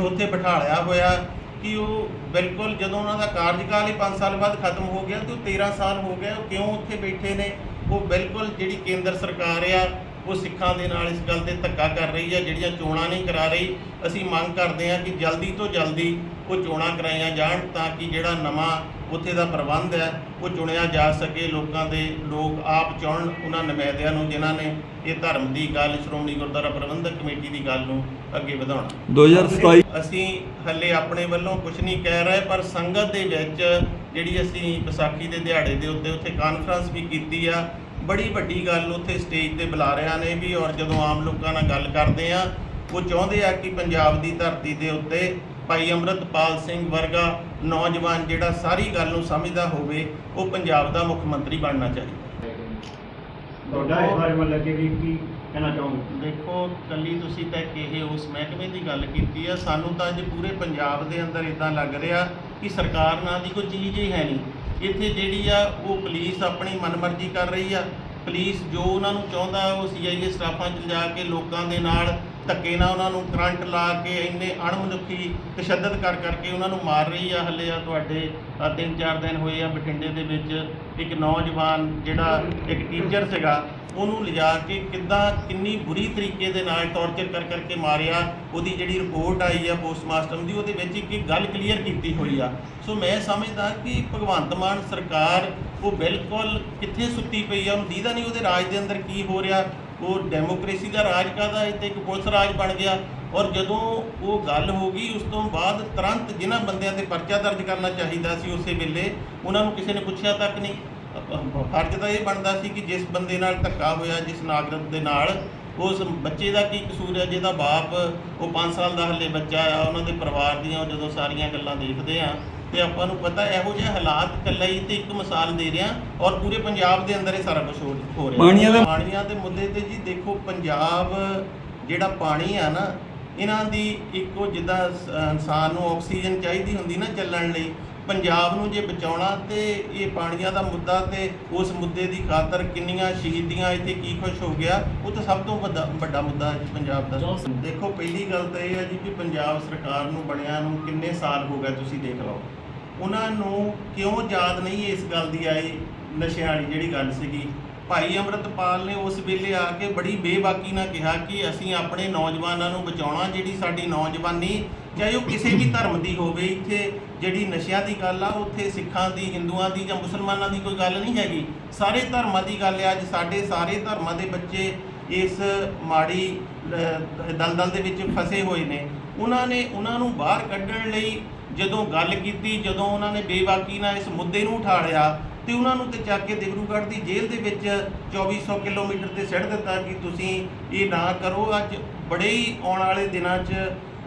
Speaker 5: ਉੱਥੇ ਬਿਠਾਲਿਆ ਹੋਇਆ ਕਿ ਉਹ ਬਿਲਕੁਲ ਜਦੋਂ ਉਹਨਾਂ ਦਾ ਕਾਰਜਕਾਲ ਹੀ 5 ਸਾਲ ਬਾਅਦ ਖਤਮ ਹੋ ਗਿਆ ਤੇ ਉਹ 13 ਸਾਲ ਹੋ ਗਏ, ਉਹ ਕਿਉਂ ਉੱਥੇ ਬੈਠੇ ਨੇ? ਉਹ ਬਿਲਕੁਲ ਜਿਹੜੀ ਕੇਂਦਰ ਸਰਕਾਰ ਆ ਉਹ ਸਿੱਖਾਂ ਦੇ ਨਾਲ ਇਸ ਗੱਲ ਤੇ ਧੱਕਾ ਕਰ ਰਹੀ ਹੈ ਜਿਹੜੀਆਂ ਚੋਣਾਂ ਨਹੀਂ ਕਰਾ ਰਹੀ। ਅਸੀਂ ਮੰਗ ਕਰਦੇ ਹਾਂ ਕਿ ਜਲਦੀ ਤੋਂ ਜਲਦੀ ਉਹ ਚੋਣਾਂ ਕਰਾਈਆਂ ਜਾਣ ਤਾਂ ਕਿ ਜਿਹੜਾ ਨਵਾਂ ਉੱਥੇ ਦਾ ਪ੍ਰਬੰਧ ਹੈ ਉਹ ਚੁਣਿਆ ਜਾ ਸਕੇ। ਲੋਕਾਂ ਦੇ ਲੋਕ ਆਪ ਚੁਣਨ ਉਹਨਾਂ ਨੁਮਾਇੰਦਿਆਂ ਨੂੰ ਜਿਨ੍ਹਾਂ ਨੇ ਇਹ ਧਰਮ ਦੀ ਗੱਲ ਸ਼੍ਰੋਮਣੀ ਗੁਰਦੁਆਰਾ ਪ੍ਰਬੰਧਕ ਕਮੇਟੀ ਦੀ ਗੱਲ ਨੂੰ ਅੱਗੇ ਵਧਾਉਣਾ।
Speaker 2: 2027
Speaker 5: ਅਸੀਂ ਹੱਲੇ ਆਪਣੇ ਵੱਲੋਂ ਕੁਝ ਨਹੀਂ ਕਹਿ ਰਹੇ ਪਰ ਸੰਗਤ ਦੇ ਵਿੱਚ ਜਿਹੜੀ ਅਸੀਂ ਵਿਸਾਖੀ ਦੇ ਦਿਹਾੜੇ ਦੇ ਉੱਤੇ ਉੱਥੇ ਕਾਨਫਰੰਸ ਵੀ ਕੀਤੀ ਆ ਬੜੀ ਵੱਡੀ ਗੱਲ ਉੱਥੇ ਸਟੇਜ ਤੇ ਬੁਲਾ ਰਿਆਂ ਨੇ ਵੀ ਔਰ ਜਦੋਂ ਆਮ ਲੋਕਾਂ ਨਾਲ ਗੱਲ ਕਰਦੇ ਆ ਉਹ ਚਾਹੁੰਦੇ ਆ ਕਿ ਪੰਜਾਬ ਦੀ ਧਰਤੀ ਦੇ ਉੱਤੇ ਭਾਈ ਅੰਮ੍ਰਿਤਪਾਲ ਸਿੰਘ ਵਰਗਾ ਨੌਜਵਾਨ ਜਿਹੜਾ ਸਾਰੀ ਗੱਲ ਨੂੰ ਸਮਝਦਾ ਹੋਵੇ ਉਹ ਪੰਜਾਬ ਦਾ ਮੁੱਖ ਮੰਤਰੀ ਬਣਨਾ ਚਾਹੀਦਾ।
Speaker 6: ਤੁਹਾਡਾ ਇਸ ਬਾਰੇ ਮਤਲਬ ਕਿ ਵੀ ਕੀ ਕਹਿਣਾ ਚਾਹੋਗੇ?
Speaker 5: ਦੇਖੋ ਕੱਲੀ ਤੁਸੀਂ ਤਾਂ ਇਹ ਉਸ ਮਹਿਕਮੇ ਦੀ ਗੱਲ ਕੀਤੀ ਆ ਸਾਨੂੰ ਤਾਂ ਅੱਜ ਪੂਰੇ ਪੰਜਾਬ ਦੇ ਅੰਦਰ ਇਦਾਂ ਲੱਗ ਰਿਹਾ ਕਿ ਸਰਕਾਰ ਨਾਂ ਦੀ ਕੋਈ ਚੀਜ਼ ਹੀ ਹੈ ਨਹੀਂ। ਇੱਥੇ ਜਿਹੜੀ ਆ, ਉਹ ਪੁਲਿਸ ਆਪਣੀ ਮਨਮਰਜ਼ੀ ਕਰ ਰਹੀ ਆ। ਪੁਲਿਸ ਜੋ ਉਹਨਾਂ ਨੂੰ ਚਾਹੁੰਦਾ, ਉਹ ਸੀਆਈਏ ਸਟਾਫਾਂ 'ਚ ਜਾ ਕੇ ਲੋਕਾਂ ਦੇ ਨਾਲ ਧੱਕੇ ਨਾਲ ਉਹਨਾਂ ਨੂੰ ਕਰੰਟ ਲਾ ਕੇ ਇੰਨੇ ਅਣਮਨੁੱਖੀ ਤਸ਼ੱਦਦ ਕਰ ਕਰਕੇ ਉਹਨਾਂ ਨੂੰ ਮਾਰ ਰਹੀ ਆ। ਹੱਲੇ ਆ ਤੁਹਾਡੇ ਤਿੰਨ ਚਾਰ ਦਿਨ ਹੋਏ ਆ ਬਠਿੰਡੇ ਦੇ ਵਿੱਚ ਇੱਕ ਨੌਜਵਾਨ ਜਿਹੜਾ ਇੱਕ ਟੀਚਰ ਸੀਗਾ, ਉਹਨੂੰ ਲਿਜਾ ਕੇ ਕਿੱਦਾਂ ਕਿੰਨੀ ਬੁਰੀ ਤਰੀਕੇ ਦੇ ਨਾਲ ਟੌਰਚਰ ਕਰ ਕਰਕੇ ਮਾਰਿਆ, ਉਹਦੀ ਜਿਹੜੀ ਰਿਪੋਰਟ ਆਈ ਆ ਪੋਸਟਮਾਸਟਰਮ ਦੀ, ਉਹਦੇ ਵਿੱਚ ਇੱਕ ਇੱਕ ਗੱਲ ਕਲੀਅਰ ਕੀਤੀ ਹੋਈ ਆ। ਸੋ ਮੈਂ ਸਮਝਦਾ ਕਿ ਭਗਵੰਤ ਮਾਨ ਸਰਕਾਰ ਉਹ ਬਿਲਕੁਲ ਕਿੱਥੇ ਸੁੱਤੀ ਪਈ ਆ, ਉਹਨੂੰ ਦੀਦਾ ਨਹੀਂ ਉਹਦੇ ਰਾਜ ਦੇ ਅੰਦਰ ਕੀ ਹੋ ਰਿਹਾ ਉਹ ਡੈਮੋਕ੍ਰੇਸੀ ਦਾ ਰਾਜ ਕਾਹਦਾ ਹੈ ਤੇ ਇੱਕ ਪੁਲਿਸ ਰਾਜ ਬਣ ਗਿਆ। ਔਰ ਜਦੋਂ ਉਹ ਗੱਲ ਹੋ ਗਈ, ਉਸ ਤੋਂ ਬਾਅਦ ਤੁਰੰਤ ਜਿਨ੍ਹਾਂ ਬੰਦਿਆਂ ਤੇ ਪਰਚਾ ਦਰਜ ਕਰਨਾ ਚਾਹੀਦਾ ਸੀ ਉਸੇ ਵੇਲੇ, ਉਹਨਾਂ ਨੂੰ ਕਿਸੇ ਨੇ ਪੁੱਛਿਆ ਤੱਕ ਨਹੀਂ। ਫਰਜ਼ ਤਾਂ ਇਹ ਬਣਦਾ ਸੀ ਕਿ ਜਿਸ ਬੰਦੇ ਨਾਲ ਧੱਕਾ ਹੋਇਆ, ਜਿਸ ਨਾਗਰਿਕ ਦੇ ਨਾਲ, ਉਸ ਬੱਚੇ ਦਾ ਕੀ ਕਸੂਰ ਹੈ, ਜਿਹਦਾ ਬਾਪ ਉਹ 5 ਸਾਲ ਦਾ ਹੱਲੇ ਬੱਚਾ ਆ, ਉਹਨਾਂ ਦੇ ਪਰਿਵਾਰ ਦੀਆਂ ਉਹ ਜਦੋਂ ਸਾਰੀਆਂ ਗੱਲਾਂ ਦੇਖਦੇ ਆ ਤੇ ਆਪਾਂ ਨੂੰ ਪਤਾ ਇਹੋ ਜਿਹੇ ਹਾਲਾਤ ਇਕੱਲਾ ਹੀ ਤੇ ਇੱਕ ਮਿਸਾਲ ਦੇ ਰਿਹਾ ਔਰ ਪੂਰੇ ਪੰਜਾਬ ਦੇ ਅੰਦਰ ਇਹ ਸਾਰਾ ਕੁਝ ਹੋ ਰਿਹਾ।
Speaker 7: ਪਾਣੀਆਂ ਦਾ-
Speaker 5: ਪਾਣੀਆਂ ਦੇ ਮੁੱਦੇ ਤੇ ਜੀ ਦੇਖੋ ਪੰਜਾਬ ਜਿਹੜਾ ਪਾਣੀ ਆ ਨਾ ਇਹਨਾਂ ਦੀ ਇੱਕੋ ਜਿੱਦਾਂ ਇਨਸਾਨ ਨੂੰ ਆਕਸੀਜਨ ਚਾਹੀਦੀ ਹੁੰਦੀ ਨਾ ਚੱਲਣ ਲਈ ਪੰਜਾਬ ਨੂੰ ਜੇ ਬਚਾਉਣਾ ਤੇ ਇਹ ਪਾਣੀਆਂ ਦਾ ਮੁੱਦਾ ਤੇ ਉਸ ਮੁੱਦੇ ਦੀ ਖਾਤਰ ਕਿੰਨੀਆਂ ਸ਼ਹੀਦੀਆਂ ਇੱਥੇ ਕੀ ਕੁਛ ਹੋ ਗਿਆ ਉਹ ਤਾਂ ਸਭ ਤੋਂ ਵੱਡਾ ਵੱਡਾ ਮੁੱਦਾ ਹੈ ਪੰਜਾਬ ਦਾ। ਦੇਖੋ ਪਹਿਲੀ ਗੱਲ ਤਾਂ ਇਹ ਹੈ ਜੀ ਕਿ ਪੰਜਾਬ ਸਰਕਾਰ ਨੂੰ ਬਣਿਆ ਨੂੰ ਕਿੰਨੇ ਸਾਲ ਹੋ ਗਏ ਤੁਸੀਂ ਦੇਖ ਲਓ। ਉਹਨਾਂ ਨੂੰ ਕਿਉਂ ਯਾਦ ਨਹੀਂ ਇਸ ਗੱਲ ਦੀ ਆਈ ਨਸ਼ਿਆਂ ਵਾਲੀ ਜਿਹੜੀ ਗੱਲ ਸੀਗੀ। ਭਾਈ ਅੰਮ੍ਰਿਤਪਾਲ ਨੇ ਉਸ ਵੇਲੇ ਆ ਕੇ ਬੜੀ ਬੇਬਾਕੀ ਨਾਲ ਕਿਹਾ ਕਿ ਅਸੀਂ ਆਪਣੇ ਨੌਜਵਾਨਾਂ ਨੂੰ ਬਚਾਉਣਾ ਜਿਹੜੀ ਸਾਡੀ ਨੌਜਵਾਨੀ ਚਾਹੇ ਉਹ ਕਿਸੇ ਵੀ ਧਰਮ ਦੀ ਹੋਵੇ ਇੱਥੇ ਜਿਹੜੀ ਨਸ਼ਿਆਂ ਦੀ ਗੱਲ ਆ ਉੱਥੇ ਸਿੱਖਾਂ ਦੀ ਹਿੰਦੂਆਂ ਦੀ ਜਾਂ ਮੁਸਲਮਾਨਾਂ ਦੀ ਕੋਈ ਗੱਲ ਨਹੀਂ ਹੈਗੀ। ਸਾਰੇ ਧਰਮਾਂ ਦੀ ਗੱਲ ਆ ਅੱਜ ਸਾਡੇ ਸਾਰੇ ਧਰਮਾਂ ਦੇ ਬੱਚੇ ਇਸ ਮਾੜੀ ਅਹ, ਦਲਦਲ ਦੇ ਵਿੱਚ ਫਸੇ ਹੋਏ ਨੇ। ਉਹਨਾਂ ਨੇ ਉਹਨਾਂ ਨੂੰ ਬਾਹਰ ਕੱਢਣ ਲਈ ਜਦੋਂ ਗੱਲ ਕੀਤੀ ਜਦੋਂ ਉਹਨਾਂ ਨੇ ਬੇਬਾਕੀ ਨਾਲ ਇਸ ਮੁੱਦੇ ਨੂੰ ਉਠਾ ਲਿਆ ਤੇ ਉਹਨਾਂ ਨੂੰ ਤੇ ਚੱਕ ਕੇ ਦਿਬਰੂਗੜ੍ਹ ਦੀ ਜੇਲ੍ਹ ਦੇ ਵਿੱਚ 2400 ਕਿਲੋਮੀਟਰ ਤੇ ਸਿੱਟ ਦਿੱਤਾ ਕਿ ਤੁਸੀਂ ਇਹ ਨਾ ਕਰੋ। ਅੱਜ ਬੜੇ ਹੀ ਆਉਣ ਵਾਲੇ ਦਿਨਾਂ 'ਚ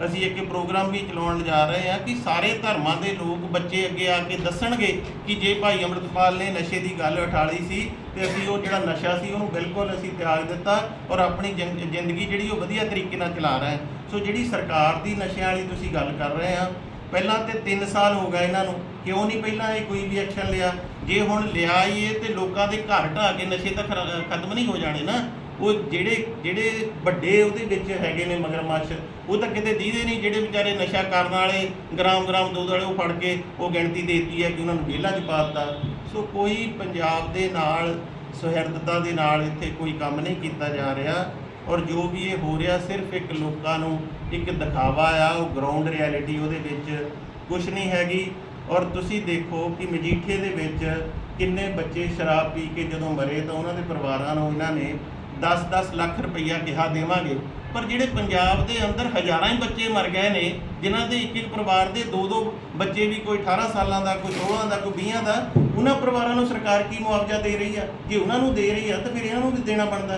Speaker 5: ਅਸੀਂ ਇੱਕ ਪ੍ਰੋਗਰਾਮ ਵੀ ਚਲਾਉਣ ਜਾ ਰਹੇ ਹਾਂ ਕਿ ਸਾਰੇ ਧਰਮਾਂ ਦੇ ਲੋਕ ਬੱਚੇ ਅੱਗੇ ਆ ਕੇ ਦੱਸਣਗੇ ਕਿ ਜੇ ਭਾਈ ਅੰਮ੍ਰਿਤਪਾਲ ਨੇ ਨਸ਼ੇ ਦੀ ਗੱਲ ਉਠਾਲੀ ਸੀ ਤੇ ਅਸੀਂ ਉਹ ਜਿਹੜਾ ਨਸ਼ਾ ਸੀ ਉਹਨੂੰ ਬਿਲਕੁਲ ਅਸੀਂ ਤਿਆਗ ਦਿੱਤਾ ਔਰ ਆਪਣੀ ਜ਼ਿੰਦਗੀ ਜਿਹੜੀ ਉਹ ਵਧੀਆ ਤਰੀਕੇ ਨਾਲ ਚਲਾ ਰਹੇ ਸੋ ਜਿਹੜੀ ਸਰਕਾਰ ਦੀ ਨਸ਼ਿਆਂ ਵਾਲੀ ਤੁਸੀਂ ਗੱਲ ਕਰ ਰਹੇ ਆ ਪਹਿਲਾਂ ਤੇ 3 ਸਾਲ ਹੋ ਗਏ ਇਹਨਾਂ ਨੂੰ, ਕਿਉਂ ਨਹੀਂ ਪਹਿਲਾਂ ਇਹ ਕੋਈ ਵੀ ਐਕਸ਼ਨ ਲਿਆ? ਜੇ ਹੁਣ ਲਿਆ ਹੀ ਇਹ ਤੇ ਲੋਕਾਂ ਦੇ ਘਰ ਢਾਹ ਕੇ ਨਸ਼ੇ ਤਾਂ ਖਰਾ- ਖਤਮ ਨਹੀਂ ਹੋ ਜਾਣੇ ਨਾ। ਉਹ ਜਿਹੜੇ ਜਿਹੜੇ ਵੱਡੇ ਉਹਦੇ ਵਿੱਚ ਹੈਗੇ ਨੇ ਮਗਰਮੱਛ, ਉਹ ਤਾਂ ਕਿਤੇ ਦੀਦੇ ਨਹੀਂ, ਜਿਹੜੇ ਵਿਚਾਰੇ ਨਸ਼ਾ ਕਰਨ ਵਾਲੇ ਗ੍ਰਾਮ ਗ੍ਰਾਮ ਦੁੱਧ ਵਾਲੇ ਉਹ ਫੜ ਕੇ ਉਹ ਗਿਣਤੀ ਦੇਤੀ ਹੈ ਕਿ ਉਹਨਾਂ ਨੂੰ ਜੇਲ੍ਹਾਂ 'ਚ ਪਾ ਦਿੱਤਾ। ਸੋ ਕੋਈ ਪੰਜਾਬ ਦੇ ਨਾਲ ਸੁਹਿਰਦਤਾ ਦੇ ਨਾਲ ਇੱਥੇ ਕੋਈ ਕੰਮ ਨਹੀਂ ਕੀਤਾ ਜਾ ਰਿਹਾ ਔਰ ਜੋ ਵੀ ਇਹ ਹੋ ਰਿਹਾ ਸਿਰਫ ਇੱਕ ਲੋਕਾਂ ਨੂੰ ਇੱਕ ਦਿਖਾਵਾ ਆ, ਉਹ ਗਰਾਊਂਡ ਰਿਐਲਿਟੀ ਉਹਦੇ ਵਿੱਚ ਕੁਝ ਨਹੀਂ ਹੈਗੀ। ਔਰ ਤੁਸੀਂ ਦੇਖੋ ਕਿ ਮਜੀਠੇ ਦੇ ਵਿੱਚ ਕਿੰਨੇ ਬੱਚੇ ਸ਼ਰਾਬ ਪੀ ਕੇ ਜਦੋਂ ਮਰੇ ਤਾਂ ਉਹਨਾਂ ਦੇ ਪਰਿਵਾਰਾਂ ਨੂੰ, ਇਹਨਾਂ ਨੇ 10-10 ਲੱਖ ਰੁਪਈਆ ਕਿਹਾ ਦੇਵਾਂਗੇ। ਪਰ ਜਿਹੜੇ ਪੰਜਾਬ ਦੇ ਅੰਦਰ ਹਜ਼ਾਰਾਂ ਹੀ ਬੱਚੇ ਮਰ ਗਏ ਨੇ ਜਿਨ੍ਹਾਂ ਦੇ ਇੱਕ ਇੱਕ ਪਰਿਵਾਰ ਦੇ ਦੋ ਦੋ ਬੱਚੇ ਵੀ ਕੋਈ 18 ਸਾਲਾਂ ਦਾ ਕੋਈ 16 ਦਾ ਕੋਈ 20 ਦਾ ਉਹਨਾਂ ਪਰਿਵਾਰਾਂ ਨੂੰ ਸਰਕਾਰ ਕੀ ਮੁਆਵਜ਼ਾ ਦੇ ਰਹੀ ਆ? ਜੇ ਉਹਨਾਂ ਨੂੰ ਦੇ ਰਹੀ ਆ ਤਾਂ ਫਿਰ ਇਹਨਾਂ ਨੂੰ ਵੀ ਦੇਣਾ ਬਣਦਾ।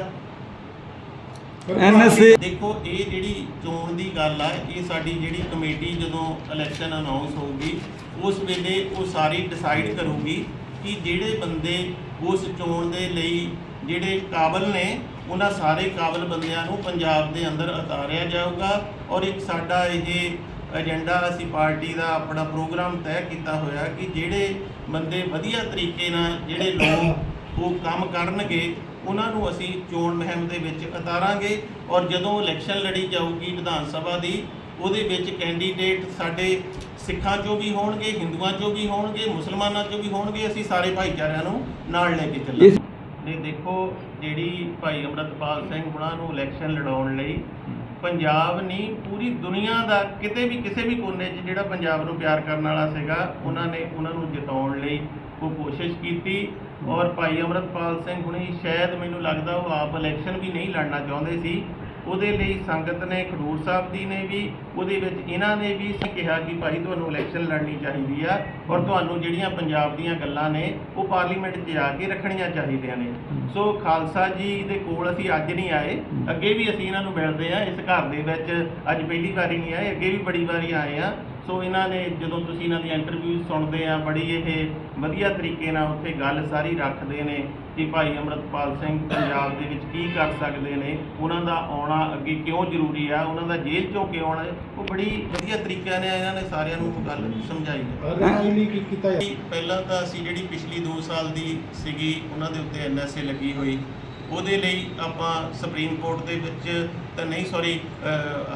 Speaker 7: NSA
Speaker 5: ਦੇਖੋ ਇਹ ਜਿਹੜੀ ਚੋਣ ਦੀ ਗੱਲ ਆ ਇਹ ਸਾਡੀ ਜਿਹੜੀ ਕਮੇਟੀ ਜਦੋਂ ਇਲੈਕਸ਼ਨ ਅਨਾਉਂਸ ਹੋਊਗੀ ਉਸ ਵੇਲੇ ਉਹ ਸਾਰੀ ਡਿਸਾਈਡ ਕਰੂਗੀ ਕਿ ਜਿਹੜੇ ਬੰਦੇ ਉਸ ਚੋਣ ਦੇ ਲਈ ਜਿਹੜੇ ਕਾਬਲ ਨੇ ਉਹਨਾਂ ਸਾਰੇ ਕਾਬਲ ਬੰਦਿਆਂ ਨੂੰ ਪੰਜਾਬ ਦੇ ਅੰਦਰ ਉਤਾਰਿਆ ਜਾਊਗਾ ਔਰ ਇੱਕ ਸਾਡਾ ਇਹ ਏਜੰਡਾ ਅਸੀਂ ਪਾਰਟੀ ਦਾ ਆਪਣਾ ਪ੍ਰੋਗਰਾਮ ਤੈਅ ਕੀਤਾ ਹੋਇਆ ਕਿ ਜਿਹੜੇ ਬੰਦੇ ਵਧੀਆ ਤਰੀਕੇ ਨਾਲ ਜਿਹੜੇ ਲੋਕ ਉਹ ਕੰਮ ਕਰਨਗੇ, ਉਹਨਾਂ ਨੂੰ ਅਸੀਂ ਚੋਣ ਮੁਹਿੰਮ ਦੇ ਵਿੱਚ ਉਤਾਰਾਂਗੇ ਔਰ ਜਦੋਂ ਇਲੈਕਸ਼ਨ ਲੜੀ ਜਾਊਗੀ ਵਿਧਾਨ ਸਭਾ ਦੀ, ਉਹਦੇ ਵਿੱਚ ਕੈਂਡੀਡੇਟ ਸਾਡੇ ਸਿੱਖਾਂ ਚੋਂ ਵੀ ਹੋਣਗੇ, ਹਿੰਦੂਆਂ ਚੋਂ ਵੀ ਹੋਣਗੇ, ਮੁਸਲਮਾਨਾਂ ਚੋਂ ਵੀ ਹੋਣਗੇ, ਅਸੀਂ ਸਾਰੇ ਭਾਈਚਾਰਿਆਂ ਨੂੰ ਨਾਲ ਲੈ ਕੇ ਚੱਲਾਂਗੇ। ਨੇ ਦੇਖੋ ਜਿਹੜੀ ਭਾਈ ਅੰਮ੍ਰਿਤਪਾਲ ਸਿੰਘ ਉਹਨਾਂ ਨੂੰ ਇਲੈਕਸ਼ਨ ਲੜਾਉਣ ਲਈ ਪੰਜਾਬ ਨਹੀਂ ਪੂਰੀ ਦੁਨੀਆ ਦਾ ਕਿਤੇ ਵੀ, ਕਿਸੇ ਵੀ ਕੋਨੇ 'ਚ ਜਿਹੜਾ ਪੰਜਾਬ ਨੂੰ ਪਿਆਰ ਕਰਨ ਵਾਲਾ ਸੀਗਾ, ਉਹਨਾਂ ਨੇ ਉਹਨਾਂ ਨੂੰ ਜਿਤਾਉਣ ਲਈ ਉਹ ਕੋਸ਼ਿਸ਼ ਕੀਤੀ ਔਰ ਭਾਈ ਅੰਮ੍ਰਿਤਪਾਲ ਸਿੰਘ ਹੁਣੀ ਸ਼ਾਇਦ ਮੈਨੂੰ ਲੱਗਦਾ ਉਹ ਆਪ ਇਲੈਕਸ਼ਨ ਵੀ ਨਹੀਂ ਲੜਨਾ ਚਾਹੁੰਦੇ ਸੀ। ਉਹਦੇ ਲਈ ਸੰਗਤ ਨੇ, ਖਡੂਰ ਸਾਹਿਬ ਦੀ ਨੇ ਵੀ, ਉਹਦੇ ਵਿੱਚ ਇਹਨਾਂ ਨੇ ਵੀ ਕਿਹਾ ਕਿ ਭਾਈ ਤੁਹਾਨੂੰ ਇਲੈਕਸ਼ਨ ਲੜਨੀ ਚਾਹੀਦੀ ਆ ਔਰ ਤੁਹਾਨੂੰ ਜਿਹੜੀਆਂ ਪੰਜਾਬ ਦੀਆਂ ਗੱਲਾਂ ਨੇ, ਉਹ ਪਾਰਲੀਮੈਂਟ 'ਚ ਜਾ ਕੇ ਰੱਖਣੀਆਂ ਚਾਹੀਦੀਆਂ ਨੇ। ਸੋ ਖਾਲਸਾ ਜੀ ਦੇ ਕੋਲ ਅਸੀਂ ਅੱਜ ਨਹੀਂ ਆਏ। ਅੱਗੇ ਵੀ ਅਸੀਂ ਇਹਨਾਂ ਨੂੰ ਮਿਲਦੇ ਆ ਇਸ ਘਰ ਦੇ ਵਿੱਚ ਅੱਜ ਪਹਿਲੀ ਵਾਰੀ ਨਹੀਂ ਆਏ। ਅੱਗੇ ਵੀ ਬੜੀ ਵਾਰੀ ਆਏ ਆ ਸੋ ਇਹਨਾਂ ਨੇ ਜਦੋਂ ਤੁਸੀਂ ਇਹਨਾਂ ਦੀ ਇੰਟਰਵਿਊ ਸੁਣਦੇ ਆ, ਬੜੀ ਇਹ ਵਧੀਆ ਤਰੀਕੇ ਨਾਲ ਉੱਥੇ ਗੱਲ ਸਾਰੀ ਰੱਖਦੇ ਨੇ। ਕਿ ਭਾਈ ਅੰਮ੍ਰਿਤਪਾਲ ਸਿੰਘ ਪੰਜਾਬ ਦੇ ਵਿੱਚ ਕੀ ਕਰ ਸਕਦੇ ਨੇ? ਉਹਨਾਂ ਦਾ ਆਉਣਾ ਅੱਗੇ ਕਿਉਂ ਜ਼ਰੂਰੀ ਆ? ਉਹਨਾਂ ਦਾ ਜੇਲ੍ਹ ਚੋਂ ਕਿਉਂ ਆਉਣਾ? ਉਹ ਬੜੀ ਵਧੀਆ ਤਰੀਕੇ ਨਾਲ ਇਹਨਾਂ ਨੇ ਸਾਰਿਆਂ ਨੂੰ ਗੱਲ ਸਮਝਾਈ। ਹੈ ਪਹਿਲਾਂ ਤਾਂ ਅਸੀਂ ਜਿਹੜੀ ਪਿਛਲੀ 2 ਸਾਲ ਦੀ ਸੀਗੀ ਉਹਨਾਂ ਦੇ ਉੱਤੇ ਐਨਐਸਏ ਲੱਗੀ ਹੋਈ। ਉਹਦੇ ਲਈ ਆਪਾਂ ਸੁਪਰੀਮ ਕੋਰਟ ਦੇ ਵਿੱਚ ਤਾਂ ਨਹੀਂ ਸੌਰੀ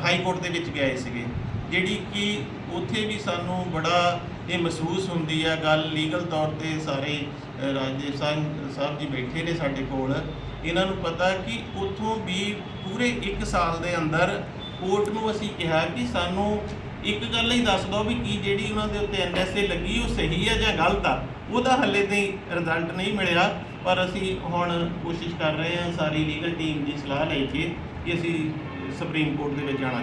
Speaker 5: ਹਾਈ ਕੋਰਟ ਦੇ ਵਿੱਚ ਗਏ ਸੀਗੇ। ਜਿਹੜੀ ਕਿ ਉੱਥੇ ਵੀ ਸਾਨੂੰ ਬੜਾ ਇਹ ਮਹਿਸੂਸ ਹੁੰਦੀ ਆ ਗੱਲ ਲੀਗਲ ਤੌਰ ਤੇ ਸਾਰੇ ਅ, ਰਾਜਦੇਵ ਸਾਹਿਬ ਸਾਹਿਬ ਜੀ ਬੈਠੇ ਨੇ ਸਾਡੇ ਕੋਲ। ਇਹਨਾਂ ਨੂੰ ਪਤਾ ਕਿ ਉੱਥੋਂ ਵੀ ਪੂਰੇ 1 ਸਾਲ ਦੇ ਅੰਦਰ ਕੋਰਟ ਨੂੰ ਅਸੀਂ ਕਿਹਾ ਕਿ ਸਾਨੂੰ ਇੱਕ ਗੱਲ ਹੀ ਦੱਸ ਦਿਓ ਵੀ ਕੀ ਜਿਹੜੀ ਉਹਨਾਂ ਦੇ ਉੱਤੇ ਐਨਐਸਏ ਲੱਗੀ ਉਹ ਸਹੀ ਹੈ ਜਾਂ ਗਲਤ ਆ। ਉਹਦਾ ਹੱਲੇ ਤਾਈਂ ਰਿਜ਼ਲਟ ਨਹੀਂ ਮਿਲਿਆ ਪਰ ਅਸੀਂ ਹੁਣ ਕੋਸ਼ਿਸ਼ ਕਰ ਰਹੇ ਹਾਂ ਸਾਰੀ ਲੀਗਲ ਟੀਮ ਦੀ ਸਲਾਹ ਲੈ ਕੇ ਕਿ ਅਸੀਂ ਸੁਪਰੀਮ ਕੋਰਟ ਦੇ ਵਿੱਚ ਜਾਣਾ